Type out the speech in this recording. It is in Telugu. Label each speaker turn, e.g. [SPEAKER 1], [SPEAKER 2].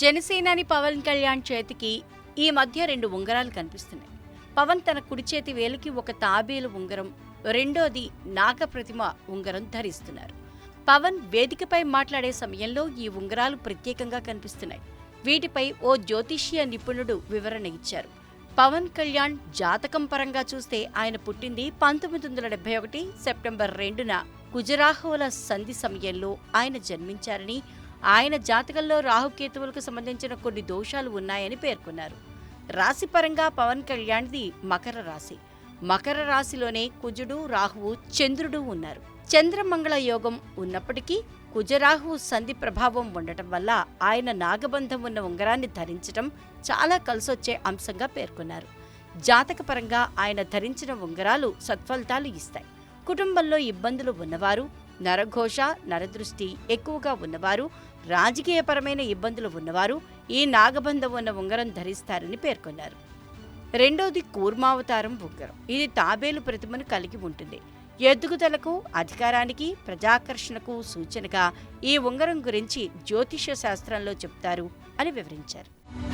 [SPEAKER 1] జనసేనాని పవన్ కళ్యాణ్ చేతికి ఈ మధ్య రెండు ఉంగరాలు కనిపిస్తున్నాయి. పవన్ తన కుడి చేతి వేలికి ఒక తాబేలు ఉంగరం రెండోది నాగప్రతిమ ఉంగరం ధరిస్తున్నారు. పవన్ వేదికపై మాట్లాడే సమయంలో ఈ ఉంగరాలు ప్రత్యేకంగా కనిపిస్తున్నాయి. వీటిపై ఓ జ్యోతిష్య నిపుణుడు వివరణ ఇచ్చారు. పవన్ కళ్యాణ్ జాతకం పరంగా చూస్తే ఆయన పుట్టింది పంతొమ్మిది వందల డెబ్బై ఒకటి సెప్టెంబర్ రెండున కుజరాహువుల సంధి సమయంలో ఆయన జన్మించారని ఆయన జాతకంలో రాహుకేతువులకు సంబంధించిన కొన్ని దోషాలు ఉన్నాయని పేర్కొన్నారు. రాశిపరంగా పవన్ కళ్యాణ్ది మకర రాశి. మకర రాశిలోనే కుజుడు రాహువు చంద్రుడు ఉన్నారు. చంద్రమంగళ యోగం ఉన్నప్పటికీ కుజరాహువు సంధి ప్రభావం ఉండటం వల్ల ఆయన నాగబంధం ఉన్న ఉంగరాన్ని ధరించడం చాలా కలిసొచ్చే అంశంగా పేర్కొన్నారు. జాతకపరంగా ఆయన ధరించిన ఉంగరాలు సత్ఫలితాలు ఇస్తాయి. కుటుంబంలో ఇబ్బందులు ఉన్నవారు నరఘోష నరదృష్టి ఎక్కువగా ఉన్నవారు రాజకీయపరమైన ఇబ్బందులు ఉన్నవారు ఈ నాగబంధం ఉన్న ఉంగరం ధరిస్తారని పేర్కొన్నారు. రెండోది కూర్మావతారం ఉంగరం. ఇది తాబేలు ప్రతిమను కలిగి ఉంటుంది. ఎదుగుదలకు అధికారానికి ప్రజాకర్షణకు సూచనగా ఈ ఉంగరం గురించి జ్యోతిష శాస్త్రంలో చెప్తారు అని వివరించారు.